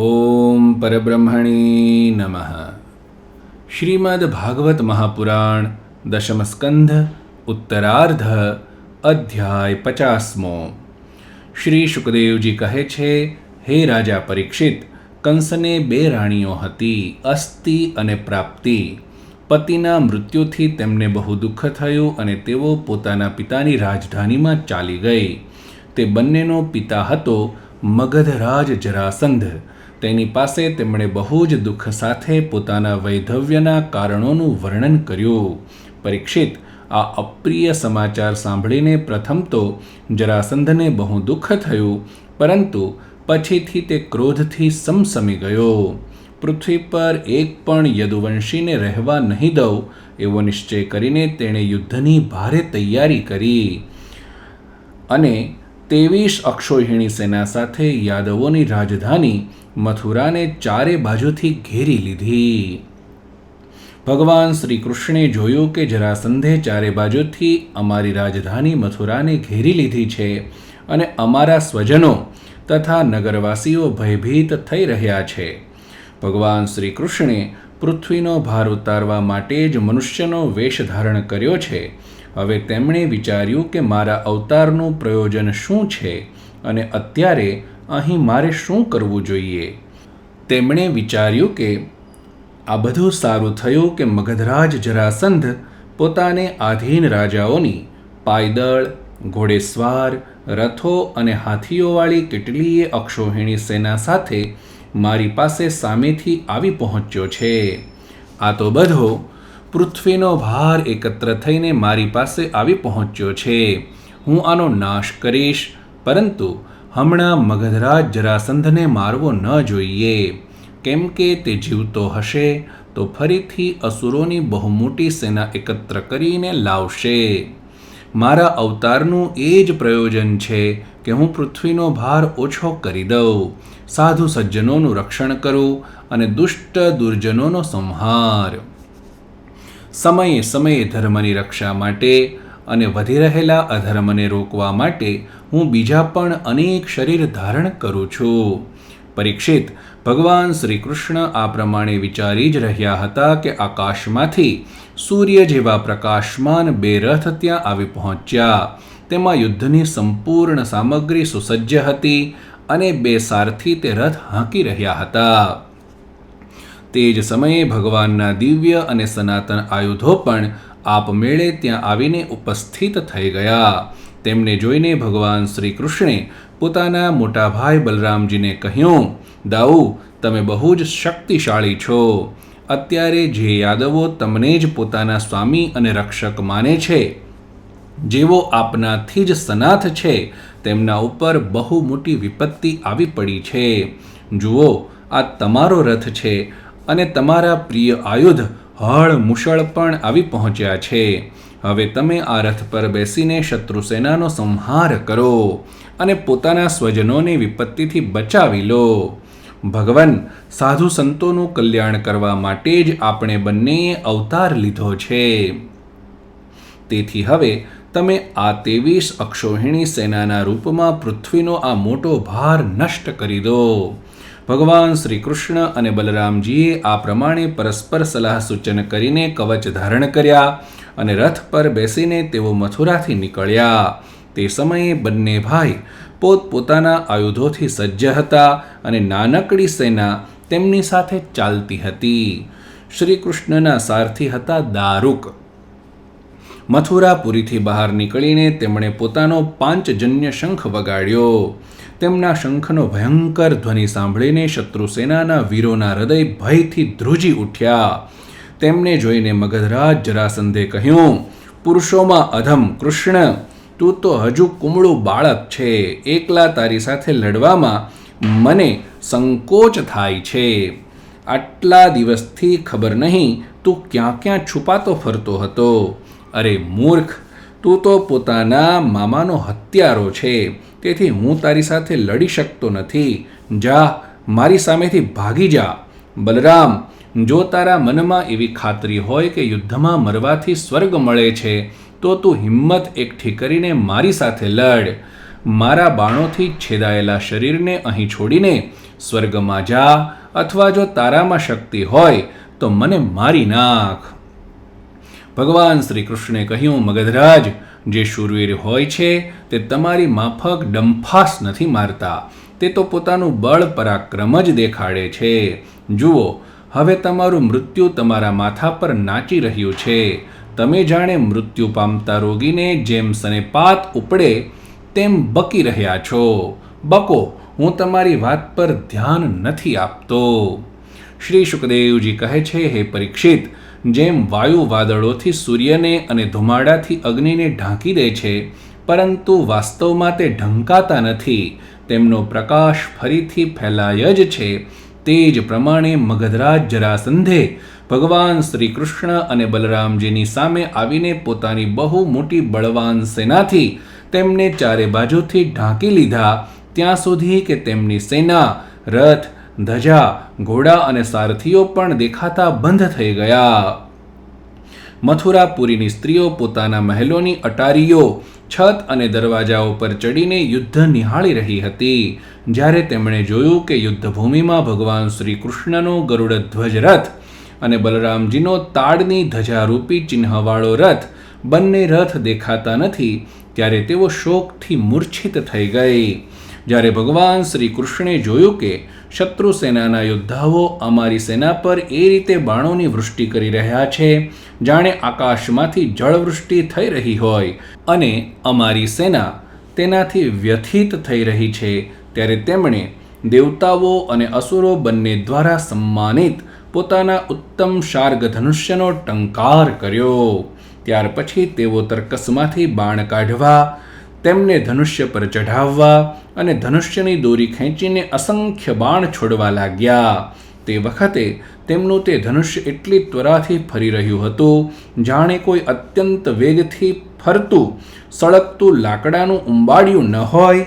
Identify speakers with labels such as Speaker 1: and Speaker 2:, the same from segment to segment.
Speaker 1: ઓમ પરબ્રહ્મણી નમઃ શ્રીમદ ભાગવત મહાપુરાણ દશમ સ્કંધ ઉત્તરાર્ધ અધ્યાય પચાસમો શ્રી શુકદેવજી કહે છે હે રાજા પરીક્ષિત કંસને બે રાણીઓ હતી અસ્તિ અને પ્રાપ્તિ પતિના મૃત્યુથી તેમને બહુ દુઃખ થયું અને તેઓ પોતાના પિતાની રાજધાનીમાં ચાલી ગઈ. તે બંનેનો પિતા હતો મગધરાજ જરાસંધ તેની પાસે તેમણે બહુ જ દુઃખ સાથે પોતાના વૈધવ્યના કારણોનું વર્ણન કર્યું. પરીક્ષિત, આ અપ્રિય સમાચાર સાંભળીને પ્રથમ તો જરાસંધને બહુ દુઃખ થયું, પરંતુ પછીથી તે ક્રોધથી સમસમી ગયો. પૃથ્વી પર એક પણ યદુવંશીને રહેવા નહીં દઉં, એવો નિશ્ચય કરીને તેણે યુદ્ધની ભારે તૈયારી કરી. અને ત્રેવીસ અક્ષોહિણી સેના સાથે યાદવોની રાજધાની મથુરાને ચારે બાજુથી ઘેરી લીધી. ભગવાન શ્રી કૃષ્ણે જોયું કે જરાસંધે ચારે બાજુથી અમારી રાજધાની મથુરાને ઘેરી લીધી છે અને અમારા સ્વજનો તથા નગરવાસીઓ ભયભીત થઈ રહ્યા છે. ભગવાન શ્રી કૃષ્ણે પૃથ્વીનો ભાર ઉતારવા માટે જ મનુષ્યનો વેશ ધારણ કર્યો છે. હવે તેમણે વિચાર્યું કે મારા અવતારનું પ્રયોજન શું છે અને અત્યારે અહીં મારે શું કરવું જોઈએ? તેમણે વિચાર્યું કે આ બધું સારું થયું કે મગધરાજ જરાસંધ પોતાને આધીન રાજાઓની પાયદળ, ઘોડેસવાર, રથો અને હાથીઓવાળી કેટલીય અક્ષોહિણી સેના સાથે મારી પાસે સામેથી આવી પહોંચ્યો છે. આ તો બધો પૃથ્વીનો ભાર એકત્ર થઈને મારી પાસે આવી પહોંચ્યો છે. હું આનો નાશ કરીશ, પરંતુ હમણાં મગધરાજ જરાસંધને મારવો ન જોઈએ. કેમ કે તે જીવતો હશે, તો ફરીથી અસુરોની બહુ મોટી સેના એકત્ર કરીને લાવશે. મારા અવતારનું એ જ પ્રયોજન છે કે હું પૃથ્વીનો ભાર ઓછો કરી દઉં. સાધુ સજ્જનોનું રક્ષણ કરું અને દુષ્ટ દુર્જનોનો સંહાર. સમયે સમયે ધર્મની રક્ષા માટે અને વધી રહેલા અધર્મને રોકવા માટે હું બીજા પણ અનેક શરીર ધારણ કરું છું. પરીક્ષિત, ભગવાન શ્રી કૃષ્ણ આ પ્રમાણે વિચારી જ રહ્યા હતા કે આકાશમાંથી સૂર્ય જેવા પ્રકાશમાન બે રથ ત્યાં આવી પહોંચ્યા. તેમાં યુદ્ધની સંપૂર્ણ સામગ્રી સુસજ્જ હતી અને બે સારથી તે રથ હાંકી રહ્યા હતા. તે જ સમયે ભગવાનના દિવ્ય અને સનાતન આયુધો પણ આપમેળે ત્યાં આવીને ઉપસ્થિત થઈ ગયા. તેમને જોઈને ભગવાન શ્રી કૃષ્ણે પોતાના મોટા ભાઈ બલરામજીને કહ્યું, દાઉ, તમે બહુ જ શક્તિશાળી છો. અત્યારે જે યાદવો તમને જ પોતાના સ્વામી અને રક્ષક માને છે જેવો આપનાથી જ સનાથ છે, તેમના ઉપર બહુ મોટી વિપત્તિ આવી પડી છે. જુઓ, આ તમારો રથ છે અને તમારા પ્રિય આયુધ હળ મુશળ પણ આવી પહોંચ્યા છે. હવે તમે આ રથ પર બેસીને શત્રુસેનાનો સંહાર કરો અને પોતાના સ્વજનોને વિપત્તિથી બચાવી લો. ભગવાન સાધુ સંતોનું કલ્યાણ કરવા માટે જ આપણે બંનેએ અવતાર લીધો છે. તેથી હવે તમે આ ત્રેવીસ અક્ષોહિણી સેનાના રૂપમાં પૃથ્વીનો આ મોટો ભાર નષ્ટ કરી દો. ભગવાન શ્રી કૃષ્ણ અને બલરામજીએ આ પ્રમાણે પરસ્પર સલાહ સૂચન કરીને કવચ ધારણ કર્યા અને રથ પર બેસીને તેઓ મથુરાથી નીકળ્યા. તે સમયે બંને ભાઈ પોતપોતાના આયુધોથી સજ્જ હતા અને નાનકડી સેના તેમની સાથે ચાલતી હતી. શ્રી કૃષ્ણના સારથી હતા દારૂક. મથુરાપુરીથી બહાર નીકળીને તેમણે પોતાનો પાંચજન્ય શંખ વગાડ્યો. તેમના શંખનો ભયંકર ધ્વનિ સાંભળીને શત્રુસેનાના વીરોના હૃદય ભયથી ધ્રુજી ઉઠ્યા. તેમને જોઈને મગધરાજ જરાસંધે કહ્યું, પુરુષોમાં અધમ કૃષ્ણ તું તો હજુ કુમળું બાળક છે. એકલા તારી સાથે લડવામાં મને સંકોચ થાય છે. આટલા દિવસથી ખબર નહીં તું ક્યાં ક્યાં છુપાતો ફરતો હતો. અરે મૂર્ખ, તું તો પોતાના મામાનો હત્યારો છે. તેથી હું તારી સાથે લડી શકતો નથી. જા, મારી સામેથી ભાગી જા. બલરામ, જો તારા મનમાં એવી ખાતરી હોય કે યુદ્ધમાં મરવાથી સ્વર્ગ મળે છે તો તું હિંમત એકઠી કરીને મારી સાથે લડ. મારા બાણોથી છેદાયેલા શરીરને અહીં છોડીને સ્વર્ગમાં જા અથવા જો તારામાં શક્તિ હોય તો મને મારી નાખ. ભગવાન શ્રી કૃષ્ણે કહ્યું, મગધરાજ, જે શૂરવીર હોય છે તે તમારી માફક ડંફાસ નથી મારતા. તે તો પોતાનું બળ પરાક્રમ જ દેખાડે છે. જુઓ, હવે તમારું મૃત્યુ તમારા માથા પર નાચી રહ્યું છે. તમે જાણે મૃત્યુ પામતા રોગીને જેમ સનેપાત ઉપડે તેમ બકી રહ્યા છો. બકો, હું તમારી વાત પર ધ્યાન નથી આપતો. શ્રી સુખદેવજી કહે છે, હે પરીક્ષિત, જેમ વાયુ વાદળોથી સૂર્યને અને ધુમાડાથી અગ્નિને ઢાંકી દે છે, પરંતુ વાસ્તવમાં તે ઢંકાતા નથી. તેમનો પ્રકાશ ફરીથી ફેલાય જ છે. તે જ પ્રમાણે મગધરાજ જરાસંધે ભગવાન શ્રી કૃષ્ણ અને બલરામજીની સામે આવીને પોતાની બહુ મોટી બળવાન સેનાથી તેમને ચારે બાજુથી ઢાંકી લીધા. ત્યાં સુધી કે તેમની સેના, રથ, ધજા, ઘોડા અને સારથીઓ પણ દેખાતા બંધ થઈ ગયા. મથુરાપુરીની સ્ત્રીઓ પોતાના મહેલોની અટારીઓ, છત અને દરવાજાઓ પર ચડીને યુદ્ધ નિહાળી રહી હતી. જ્યારે તેમણે જોયું કે યુદ્ધભૂમિમાં ભગવાન શ્રી કૃષ્ણનો ગરુડધ્વજ રથ અને બલરામજીનો તાડની ધજારૂપી ચિહ્નવાળો રથ બંને રથ દેખાતા નથી, ત્યારે તેઓ શોકથી મૂર્છિત થઈ ગઈ. જ્યારે ભગવાન શ્રી કૃષ્ણે જોયું કે શત્રુ સેનાના યોદ્ધાઓ અમારી સેના પર એ રીતે બાણોની વૃષ્ટિ કરી રહ્યા છે, જાણે આકાશમાંથી જળવૃષ્ટિ થઈ રહી હોય અને અમારી સેના તેનાથી વ્યથિત થઈ રહી છે, ત્યારે તેમણે દેવતાઓ અને અસુરો બંને દ્વારા સન્માનિત પોતાના ઉત્તમ શાર્ગ ધનુષ્યનો ટંકાર કર્યો. ત્યાર પછી તેઓ તર્કસમાંથી બાણ કાઢવા તેમને ધનુષ્ય પર ચઢાવવા અને ધનુષ્યની દોરી ખેંચીને અસંખ્ય બાણ છોડવા લાગ્યા. તે વખતે તેમનું તે ધનુષ્ય એટલી ત્વરાથી ફરી રહ્યું હતું, જાણે કોઈ અત્યંત વેગથી ફરતું, સળગતું લાકડાનું ઉંબાડિયું ન હોય.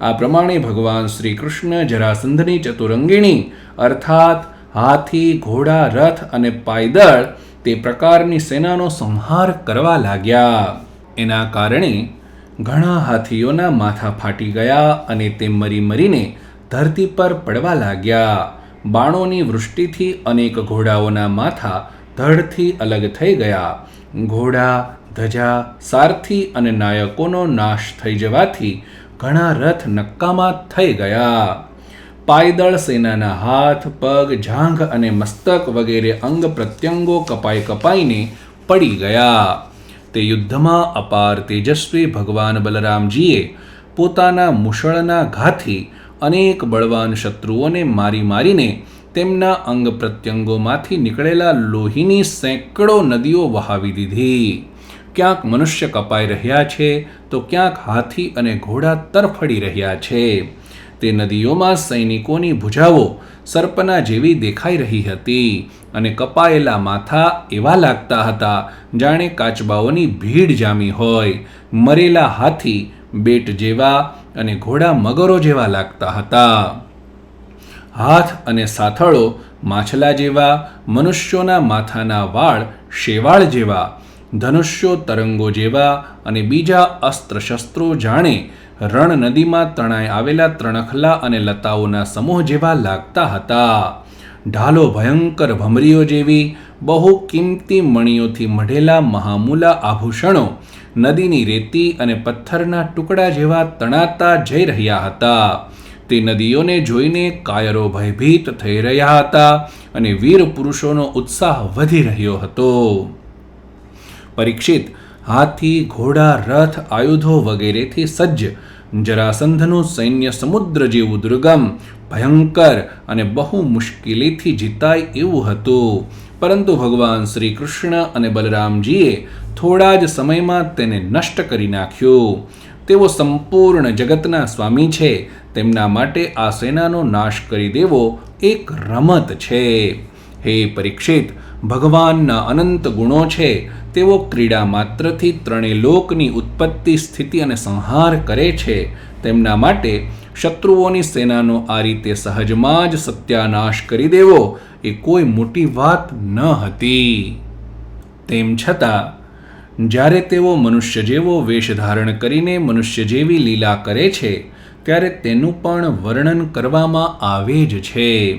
Speaker 1: આ પ્રમાણે ભગવાન શ્રી કૃષ્ણ જરાસંધની ચતુરંગીણી, અર્થાત હાથી, ઘોડા, રથ અને પાયદળ, તે પ્રકારની સેનાનો સંહાર કરવા લાગ્યા. એના કારણે ઘણા હાથીઓના માથા ફાટી ગયા અને તે મરી મરીને ધરતી પર પડવા લાગ્યા. બાણોની વૃષ્ટિથી અનેક ઘોડાઓના માથા ધડથી અલગ થઈ ગયા. ઘોડા, ધજા, સારથી અને નાયકોનો નાશ થઈ જવાથી ઘણા રથ નક્કામાં થઈ ગયા. પાયદળ સેનાના હાથ, પગ જાંઘ અને મસ્તક વગેરે અંગ પ્રત્યંગો કપાઈ કપાઈને પડી ગયા. તે યુદ્ધમાં અપાર તેજસ્વી ભગવાન બલરામજીએ પોતાના મુશળના ઘાથી અનેક બળવાન શત્રુઓને મારી મારીને તેમના અંગ પ્રત્યંગોમાંથી નીકળેલા લોહીની સેંકડો નદીઓ વહાવી દીધી. ક્યાંક મનુષ્ય કપાઈ રહ્યા છે, તો ક્યાંક હાથી અને ઘોડા તરફડી રહ્યા છે. તે નદીઓમાં સૈનિકોની ભુજાઓ સર્પના જેવી દેખાઈ રહી હતી અને કપાયેલા માથા એવા લાગતા હતા, જાણે કાચબાઓની ભીડ જામી હોય, મરેલા હાથી, બેટ જેવા અને ઘોડા મગરો જેવા લાગતા હતા. હાથ અને સાથળો માછલા જેવા, મનુષ્યોના માથાના વાળ શેવાળ જેવા, ધનુષ્યો તરંગો જેવા અને બીજા અસ્ત્ર શસ્ત્રો જાણે રણ નદીમાં તણાઈ આવેલા ત્રણખલા અને લતાઓના સમૂહ જેવા લાગતા હતા. ઢાલો ભયંકર ભમરીઓ જેવી, બહુ કિંમતી મણીઓથી મઢેલા મહામૂલા આભૂષણો નદીની રેતી અને પથ્થરના ટુકડા જેવા તણાતા જઈ રહ્યા હતા. તે નદીઓને જોઈને કાયરો ભયભીત થઈ રહ્યા હતા અને વીર પુરુષોનો ઉત્સાહ વધી રહ્યો હતો. પરીક્ષિત હાથી, ઘોડા, રથ, આયુધો વગેરેથી સજ્જ જરાસંધનું સૈન્ય સમુદ્ર જેવું દુર્ગમ, ભયંકર અને બહુ મુશ્કેલીથી જીતાય એવું હતું. પરંતુ ભગવાન શ્રી કૃષ્ણ અને બલરામજીએ થોડા જ સમયમાં તેને નષ્ટ કરી નાખ્યું. તેઓ સંપૂર્ણ જગતના સ્વામી છે. તેમના માટે આ સેનાનો નાશ કરી દેવો એક રમત છે. હે પરીક્ષિત ભગવાનના અનંત ગુણો છે, તેઓ ક્રીડા માત્રથી ત્રણેય લોકની ઉત્પત્તિ, સ્થિતિ અને સંહાર કરે છે. તેમના માટે શત્રુઓની સેનાનો આ રીતે સહજમાં જ સત્યાનાશ કરી દેવો એ કોઈ મોટી વાત ન હતી. તેમ છતાં, જ્યારે તેઓ મનુષ્ય જેવો વેશ ધારણ કરીને મનુષ્ય જેવી લીલા કરે છે, ત્યારે તેનું પણ વર્ણન કરવામાં આવે જ છે.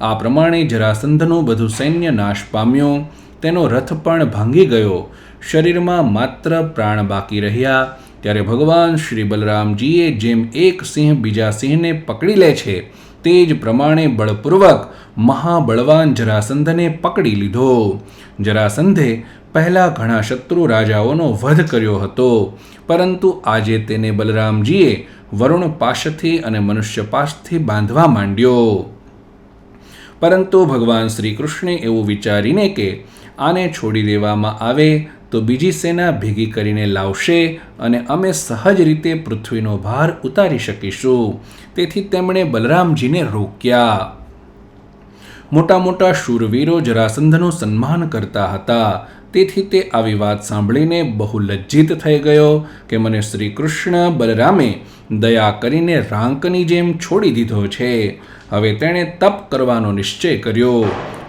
Speaker 1: આ પ્રમાણે જરાસંધનું બધું સૈન્ય નાશ પામ્યો. તેનો રથ પણ ભાંગી ગયો. શરીરમાં માત્ર પ્રાણ બાકી રહ્યા. ત્યારે ભગવાન શ્રી બલરામજીએ જેમ એક સિંહ બીજા સિંહને પકડી લે છે, તે જ પ્રમાણે બળપૂર્વક મહાબળવાન જરાસંધને પકડી લીધો. જરાસંધે પહેલાં ઘણા શત્રુ રાજાઓનો વધ કર્યો હતો. પરંતુ આજે તેને બલરામજીએ વરુણ પાશથી અને મનુષ્ય પાશથી બાંધવા માંડ્યો. પરંતુ ભગવાન શ્રી કૃષ્ણે એવું વિચારીને કે આને છોડી દેવામાં આવે તો બીજી સેના ભેગી કરીને લાવશે અને અમે સહજ રીતે પૃથ્વીનો ભાર ઉતારી શકીશું. તેથી તેમણે બલરામજીને રોક્યા. મોટા મોટા શૂરવીરો જરાસંધનું સન્માન કરતા હતા તેથી તે આવી વાત સાંભળીને બહુ લજ્જિત થઈ ગયો કે મને શ્રી કૃષ્ણ બલરામે દયા કરીને રાંકની જેમ છોડી દીધો છે. હવે તેણે તપ કરવાનો નિશ્ચય કર્યો.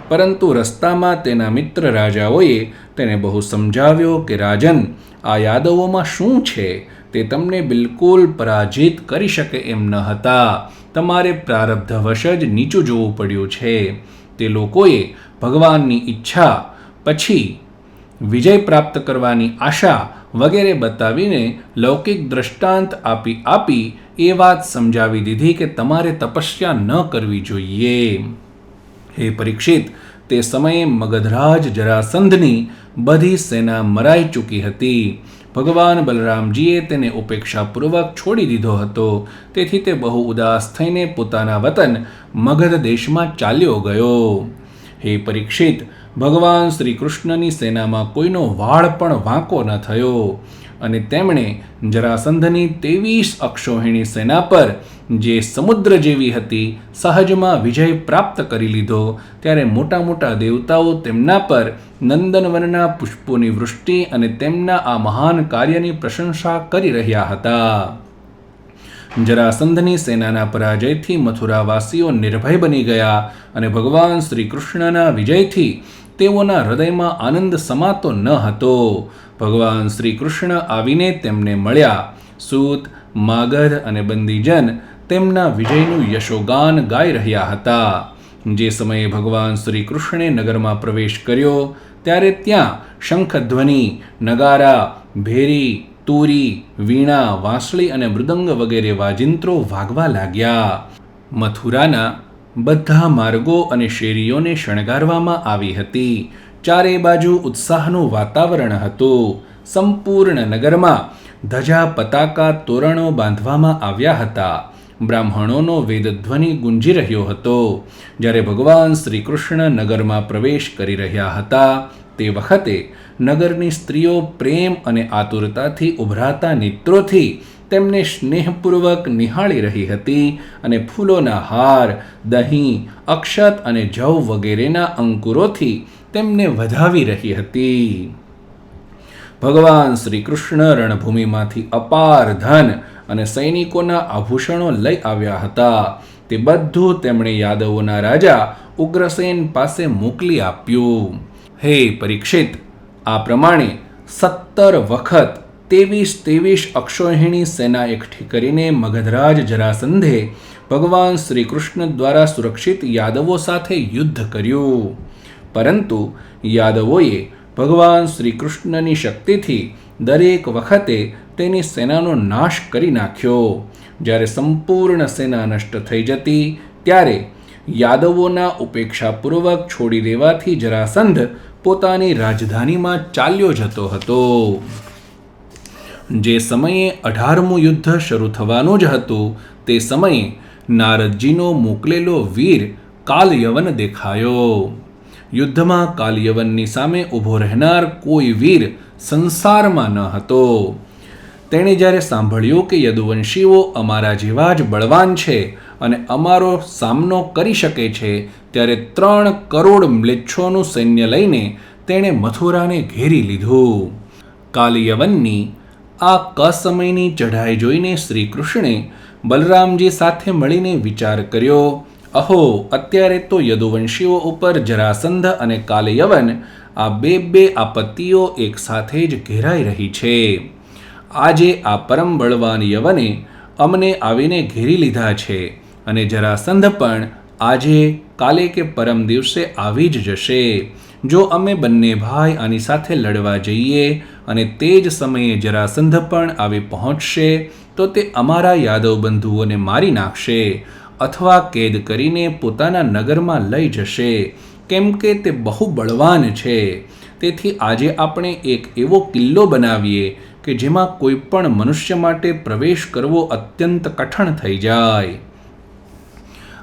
Speaker 1: પરંતુ રસ્તામાં તેના મિત્ર રાજાઓએ તેને બહુ સમજાવ્યો કે, રાજન, આ યાદવોમાં શું છે? તે તમને બિલકુલ પરાજિત કરી શકે એમ ન હતા. તમારે પ્રારબ્ધવશ જ નીચું જોવું પડ્યું છે. તે લોકોએ ભગવાનની ઈચ્છા પછી વિજય પ્રાપ્ત કરવાની આશા વગેરે બતાવીને લૌકિક દ્રષ્ટાંત આપી આપી એ વાત સમજાવી દીધી કે તમારે તપસ્યા ન કરવી જોઈએ. હે પરીક્ષિત, તે સમયે મગધરાજ જરાસંધની બધી સેના મરાઈ ચૂકી હતી. ભગવાન બલરામજીએ તેને ઉપેક્ષાપૂર્વક છોડી દીધો હતો. તેથી તે બહુ ઉદાસ થઈને પોતાના વતન મગધ દેશમાં ચાલ્યો ગયો. હે પરીક્ષિત ભગવાન શ્રી કૃષ્ણની સેનામાં કોઈનો વાળ પણ વાંકો ન થયો. અને તેમણે જરાસંધની ત્રેવીસ અક્ષોહિણી સેના પર, જે સમુદ્ર જેવી હતી, સહજમાં વિજય પ્રાપ્ત કરી લીધો. ત્યારે મોટા મોટા દેવતાઓ તેમના પર નંદનવનના પુષ્પોની વૃષ્ટિ અને તેમના આ મહાન કાર્યની પ્રશંસા કરી રહ્યા હતા. જરાસંધની સેનાના પરાજયથી મથુરાવાસીઓ નિર્ભય બની ગયા અને ભગવાન શ્રી કૃષ્ણના વિજયથી તેઓના હૃદયમાં આનંદ સમાતો ન હતો. ભગવાન શ્રી કૃષ્ણ આવીને તેમને મળ્યા. સૂત માગધ અને બંદીજન તેમના વિજયનું યશોગાન ગાઈ રહ્યા હતા. જે સમયે ભગવાન શ્રી કૃષ્ણે નગરમાં પ્રવેશ કર્યો, ત્યારે ત્યાં શંખધ્વનિ, નગારા, ભેરી તુરી, વીણા, વાંસળી અને મૃદંગ વગેરે વાજિંત્રો વાગવા લાગ્યા. મથુરાના બધા માર્ગો અને શેરીઓને શણગારવામાં આવી હતી. ચારે બાજુ ઉત્સાહનું વાતાવરણ હતું. સંપૂર્ણ નગરમાં ધજા, પતાકા, તોરણો બાંધવામાં આવ્યા હતા. બ્રાહ્મણોનો વેદધ્વનિ ગુંજી રહ્યો હતો. જ્યારે ભગવાન શ્રી કૃષ્ણ નગરમાં પ્રવેશ કરી રહ્યા હતા, તે વખતે નગરની સ્ત્રીઓ પ્રેમ અને આતુરતાથી ઉભરાતા નેત્રોથી તેમને સ્નેહપૂર્વક નિહાળી રહી હતી અને ફૂલોના હાર, દહીં, અક્ષત અને જવ વગેરેના અંકુરોથી તેમને વધાવી રહી હતી. ભગવાન શ્રી કૃષ્ણ રણભૂમિમાંથી અપાર ધન અને સૈનિકોના આભૂષણો લઈ આવ્યા હતા. તે બધું તેમણે યાદવોના રાજા ઉગ્રસેન પાસે મોકલી આપ્યું. હે પરીક્ષિત આ પ્રમાણે સત્તર વખત ત્રેવીસ ત્રેવીસ અક્ષોહિણી સેના એકઠી કરીને મગધરાજ જરાસંધે ભગવાન શ્રી કૃષ્ણ દ્વારા સુરક્ષિત યાદવો સાથે યુદ્ધ કર્યું. પરંતુ યાદવોએ ભગવાન શ્રી કૃષ્ણની શક્તિથી દરેક વખતે તેની સેનાનો નાશ કરી નાખ્યો. જ્યારે સંપૂર્ણ સેના નષ્ટ થઈ જતી, ત્યારે યાદવોના ઉપેક્ષાપૂર્વક છોડી દેવાથી જરાસંધ પોતાની રાજધાનીમાં ચાલ્યો જતો હતો. જે સમયે અઢારમું યુદ્ધ શરૂ થવાનું જ હતું, તે સમયે નારદજીનો મોકલેલો વીર કાલયવન દેખાયો. યુદ્ધમાં કાલયવનની સામે ઊભો રહેનાર કોઈ વીર સંસારમાં ન હતો. તેણે જ્યારે સાંભળ્યું કે યદુવંશીઓ અમારા જેવા જ બળવાન છે અને અમારો સામનો કરી શકે છે ત્યારે ત્રણ કરોડ મ્લેચ્છોનું સૈન્ય લઈને તેણે મથુરાને ઘેરી લીધું. કાલિયવનની આ કસમયની ચઢાઈ જોઈને શ્રી કૃષ્ણે બલરામજી સાથે મળીને વિચાર કર્યો, અહો, અત્યારે તો યદુવંશીઓ ઉપર જરાસંધ અને કાલયવન આ બે બે આપત્તિઓ એક સાથે જ ઘેરાઈ રહી છે. આજે આ પરમ બળવાન યવને અમને આવીને ઘેરી લીધા છે અને જરાસંધ પણ આજે કાલે કે પરમ દિવસે આવી જ જશે. જો અમે બંને ભાઈ આની સાથે લડવા જઈએ અને તે જ સમયે જરાસંધ પણ આવી પહોંચશે, તો તે અમારા યાદવ બંધુઓને મારી નાખશે અથવા કેદ કરીને પોતાના નગરમાં લઈ જશે. કેમ કે તે બહુ બળવાન છે. તેથી આજે આપણે એક એવો કિલ્લો બનાવીએ કે જેમાં કોઈ પણ મનુષ્ય માટે પ્રવેશ કરવો અત્યંત કઠણ થઈ જાય.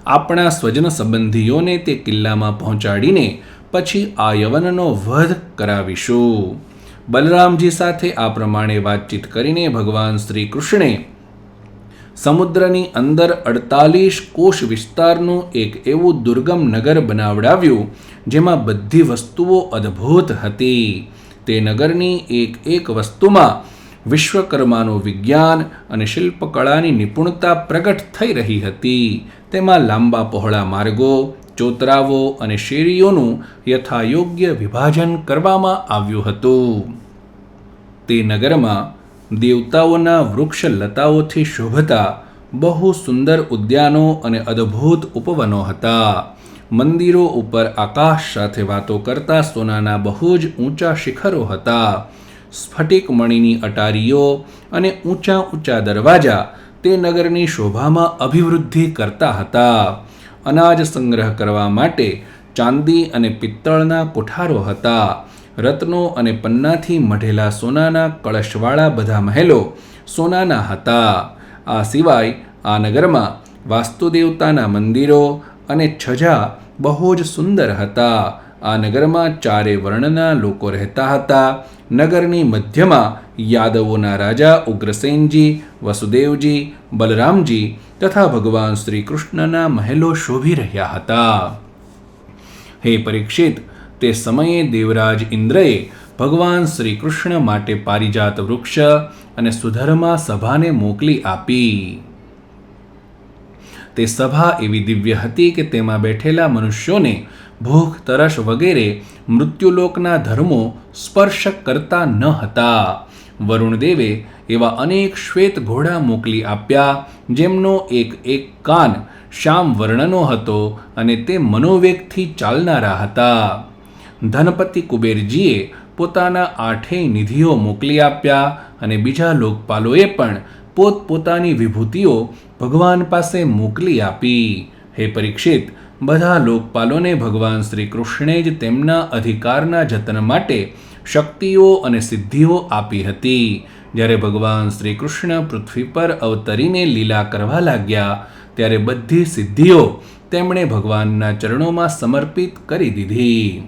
Speaker 1: આપણા સ્વજન સંબંધીઓને તે કિલ્લામાં પહોંચાડીને પછી આ યવનનો વધ કરાવીશું. બલરામજી સાથે આ પ્રમાણે વાતચીત કરીને ભગવાન શ્રી કૃષ્ણે સમુદ્રની અંદર અડતાલીસ કોષ વિસ્તારનું એક એવું દુર્ગમ નગર બનાવડાવ્યું, જેમાં બધી વસ્તુઓ અદ્ભુત હતી. તે નગરની એક એક વસ્તુમાં વિશ્વકર્માનું વિજ્ઞાન અને શિલ્પકળાની નિપુણતા પ્રગટ થઈ રહી હતી. તેમાં લાંબા પહોળા માર્ગો ચોતરાવો અને શેરીઓનું યથાયોગ્ય વિભાજન કરવામાં આવ્યું હતું. તે નગરમાં દેવતાઓના વૃક્ષ લતાઓથી શોભતા બહુ સુંદર ઉદ્યાનો અને અદ્ભુત ઉપવનો હતા. મંદિરો ઉપર આકાશ સાથે વાતો કરતા સોનાના બહુ જ ઊંચા શિખરો હતા. સ્ફટિક મણીની અટારીઓ અને ઊંચા ઊંચા દરવાજા તે નગરની શોભામાં અભિવૃદ્ધિ કરતા હતા. અનાજ સંગ્રહ કરવા માટે ચાંદી અને પિત્તળના કોઠારો હતા. રત્નો અને પન્નાથી મઢેલા સોનાના કળશવાળા બધા મહેલો સોનાના હતા. આ સિવાય આ નગરમાં વાસ્તુદેવતાના મંદિરો અને છજા બહુ જ સુંદર હતા. આ નગરમાં ચારે વર્ણના લોકો રહેતા હતા. નગરની મધ્યમાં યાદવોના રાજા ઉગ્રસેનજી, વસુદેવજી, બલરામજી તથા ભગવાન શ્રી કૃષ્ણના મહેલો શોભી રહ્યા હતા. હે પરીક્ષિત, તે સમયે દેવરાજ ઇન્દ્રએ ભગવાન શ્રી કૃષ્ણ માટે પારિજાત વૃક્ષ અને સુધર્મા સભાને મોકલી આપી. તે સભા એવી દિવ્ય હતી કે તેમાં બેઠેલા મનુષ્યોને ભૂખ, તરસ વગેરે મૃત્યુલોકના ધર્મો સ્પર્શ કરતા ન હતા. વરુણદેવે એવા અનેક શ્વેત ઘોડા મોકલી આપ્યા, જેમનો એક એક કાન શ્યામ વર્ણનો હતો અને તે મનોવેગથી ચાલનારા હતા. ધનપતિ કુબેરજીએ પોતાના આઠેય નિધિઓ મોકલી આપ્યા અને બીજા લોકપાલોએ પણ પોતપોતાની વિભૂતિઓ ભગવાન પાસે મોકલી આપી. હે પરીક્ષિત બધા લોકપાલોને ભગવાન શ્રી કૃષ્ણે જ તેમના અધિકારના જતન માટે શક્તિઓ અને સિદ્ધિઓ આપી હતી. જ્યારે ભગવાન શ્રી કૃષ્ણ પૃથ્વી પર અવતરીને લીલા કરવા લાગ્યા, ત્યારે બધી સિદ્ધિઓ તેમણે ભગવાનના ચરણોમાં સમર્પિત કરી દીધી.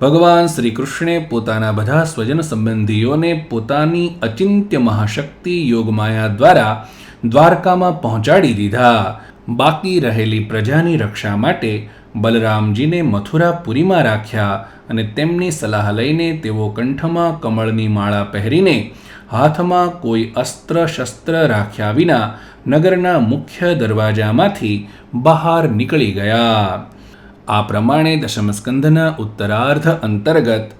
Speaker 1: ભગવાન શ્રી કૃષ્ણે પોતાના બધા સ્વજન સંબંધીઓને પોતાની અચિંત્ય મહાશક્તિ યોગમાયા દ્વારા દ્વારકામાં પહોંચાડી દીધા. બાકી રહેલી પ્રજાની રક્ષા માટે બલરામજીને મથુરાપુરીમાં રાખ્યા અને તેમની સલાહ લઈને તેઓ કંઠમાં કમળની માળા પહેરીને હાથમાં કોઈ અસ્ત્ર શસ્ત્ર રાખ્યા વિના નગરના મુખ્ય દરવાજામાંથી બહાર નીકળી ગયા. આ પ્રમાણે દશમસ્કંધના ઉત્તરાર્ધ અંતર્ગત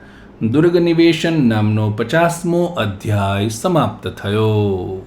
Speaker 1: દુર્ગ નિવેશન નામનો પચાસમો અધ્યાય સમાપ્ત થયો.